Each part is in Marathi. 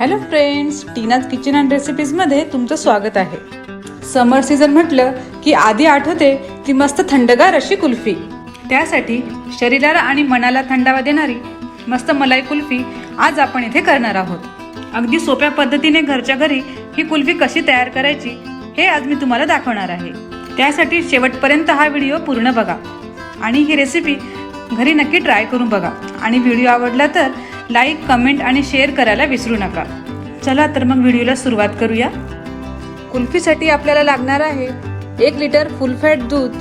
Hello friends Teena's kitchen and रेसिपीजमध्ये तुमचं स्वागत आहे. समर सीझन म्हटलं की आधी आठवते ती मस्त थंडगार अशी कुल्फी. त्यासाठी शरीराला आणि मनाला थंडावा देणारी मस्त मलाई कुल्फी आज आपण इथे करणार आहोत. अगदी सोप्या पद्धतीने घरच्या घरी ही कुल्फी कशी तयार करायची हे आज मी तुम्हाला दाखवणार आहे. त्यासाठी शेवटपर्यंत हा व्हिडिओ पूर्ण बघा. आणि ही रेसिपी घरी नक्की ट्राय करून बघा. आणि व्हिडिओ आवडला तर लाईक कमेंट आणि शेअर करायला विसरू नका. चला तर मग व्हिडिओला सुरुवात करूया. कुल्फीसाठी आपल्याला लागणार आहे एक लिटर फुल फॅट दूध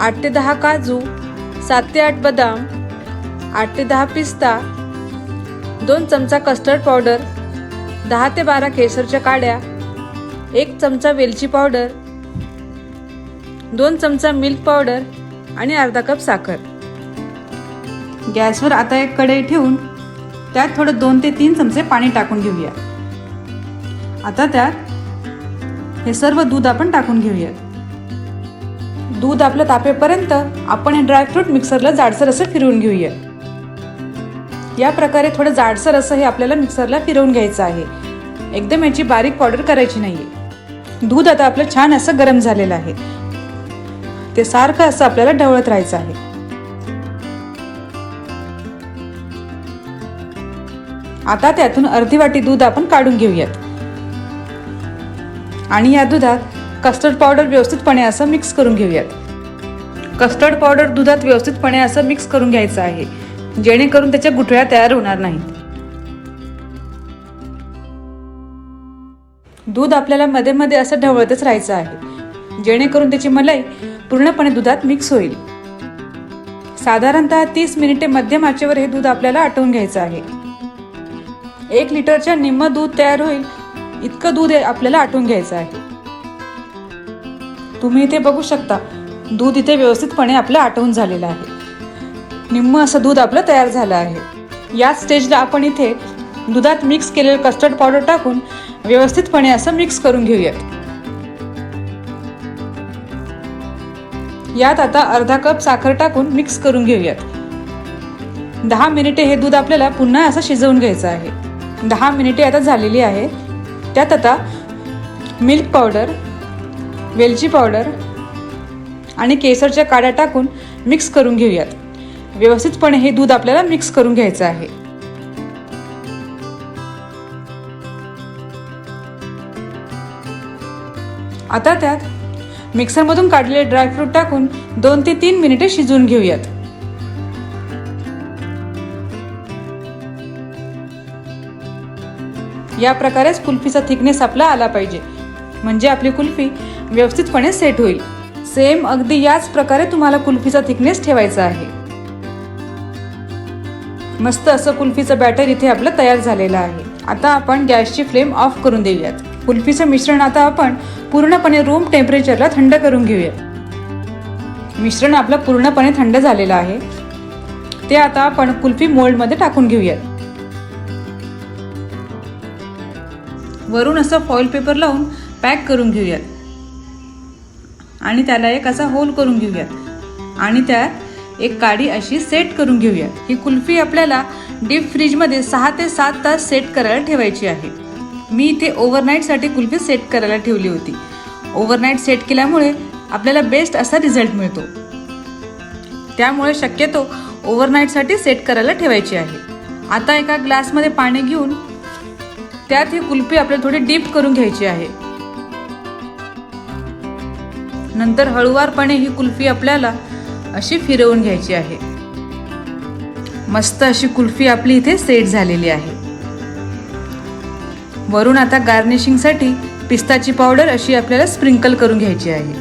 आठ ते दहा काजू सात ते आठ बदाम आठ ते दहा पिस्ता दोन चमचा कस्टर्ड पावडर दहा ते बारा केसरच्या काड्या एक चमचा वेलची पावडर दोन चमचा मिल्क पावडर आणि अर्धा कप साखर. गॅसवर आता एक कढई ठेवून त्यात थोडं दोन ते तीन चमचे पाणी टाकून घेऊया. आता त्यात हे सर्व दूध आपण टाकून घेऊया दूध आपलं तापेपर्यंत आपण हे ड्रायफ्रूट मिक्सरला जाडसर असं फिरवून घेऊया या प्रकारे थोडं जाडसर असं हे आपल्याला मिक्सरला फिरवून घ्यायचं आहे. एकदम याची बारीक पावडर करायची नाहीये. दूध आता आपलं छान असं गरम झालेलं आहे. ते सारखं असं आपल्याला ढवळत राहायचं आहे. आता त्यातून अर्धी वाटी दूध आपण काढून घेऊयात. आणि या दुधात कस्टर्ड पावडर व्यवस्थितपणे असं मिक्स करून घेऊयात. कस्टर्ड पावडर दुधात व्यवस्थितपणे असं मिक्स करून घ्यायचं आहे. जेणेकरून त्याच्या गुठळ्या तयार होणार नाहीत. दूध आपल्याला मध्ये मध्ये असं ढवळतच राहायचं आहे. जेणेकरून त्याची मलाई पूर्णपणे दुधात मिक्स होईल. साधारणतः तीस मिनिटे मध्यम आचेवर हे दूध आपल्याला आटवून घ्यायचं आहे. एक लिटरच्या निम्म दूध तयार होईल. इतकं दूध आपल्याला आटवून घ्यायचं आहे. तुम्ही इथे बघू शकता दूध इथे व्यवस्थितपणे आपलं आटवून झालेलं आहे. निम्म असं दूध आपलं तयार झालं आहे. या स्टेजला आपण इथे दुधात मिक्स केलेलं कस्टर्ड पावडर टाकून व्यवस्थितपणे असं मिक्स करून घेऊयात. यात आता अर्धा कप साखर टाकून मिक्स करून घेऊयात. दहा मिनिटे हे दूध आपल्याला पुन्हा असं शिजवून घ्यायचं आहे. दहा मिनिटे आता झालेली आहे. त्यात आता मिल्क पावडर वेलची पावडर आणि केसरच्या काड्या टाकून मिक्स करून घेऊयात. व्यवस्थितपणे हे दूध आपल्याला मिक्स करून घ्यायचं आहे. आता त्यात मिक्सरमधून काढलेले ड्रायफ्रूट टाकून दोन ते तीन मिनिटे शिजवून घेऊयात. या प्रकारेच कुल्फीचा थिकनेस आपला आला पाहिजे. म्हणजे आपली कुल्फी व्यवस्थितपणे सेट होईल. सेम अगदी याच प्रकारे तुम्हाला कुल्फीचा थिकनेस ठेवायचा आहे. मस्त असं कुल्फीचं बॅटर इथे आपलं तयार झालेलं आहे. आता आपण गॅसची फ्लेम ऑफ करून देऊयात. कुल्फीचं मिश्रण आता आपण पूर्णपणे रूम टेम्परेचरला थंड करून घेऊयात मिश्रण आपलं पूर्णपणे थंड झालेलं आहे. ते आता आपण कुल्फी मोल्डमध्ये टाकून घेऊयात. वरून असं फॉईल पेपर लावून पॅक करून घेऊयात. आणि त्याला एक असा होल करून घेऊयात. आणि त्यात एक काडी अशी सेट करून घेऊयात. ही कुल्फी आपल्याला डीप फ्रीजमध्ये सहा ते सात तास सेट करायला ठेवायची आहे. मी इथे ओव्हरनाईटसाठी कुल्फी सेट करायला ठेवली होती. ओव्हरनाईट सेट केल्यामुळे आपल्याला बेस्ट असा रिझल्ट मिळतो. त्यामुळे शक्यतो ओव्हरनाईटसाठी सेट करायला ठेवायची आहे. आता एका ग्लासमध्ये पाणी घेऊन त्यात ही कुल्फी आपल्याला थोडी डीप करून घ्यायची आहे. नंतर हळुवारपणे ही कुल्फी आपल्याला अशी फिरवून घ्यायची आहे. मस्त अशी कुल्फी आपली इथे सेट झालेली आहे. वरून आता गार्निशिंगसाठी पिस्ताची पावडर अशी आपल्याला स्प्रिंकल करून घ्यायची आहे.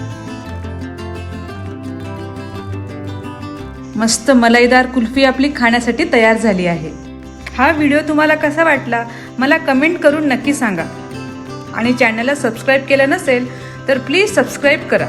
मस्त मलाईदार कुल्फी आपली खाण्यासाठी तयार झाली आहे. हा व्हिडिओ तुम्हाला कसा वाटला मला कमेंट करून नक्की सांगा. आणि चॅनलला सबस्क्राईब केलं नसेल तर प्लीज सबस्क्राईब करा.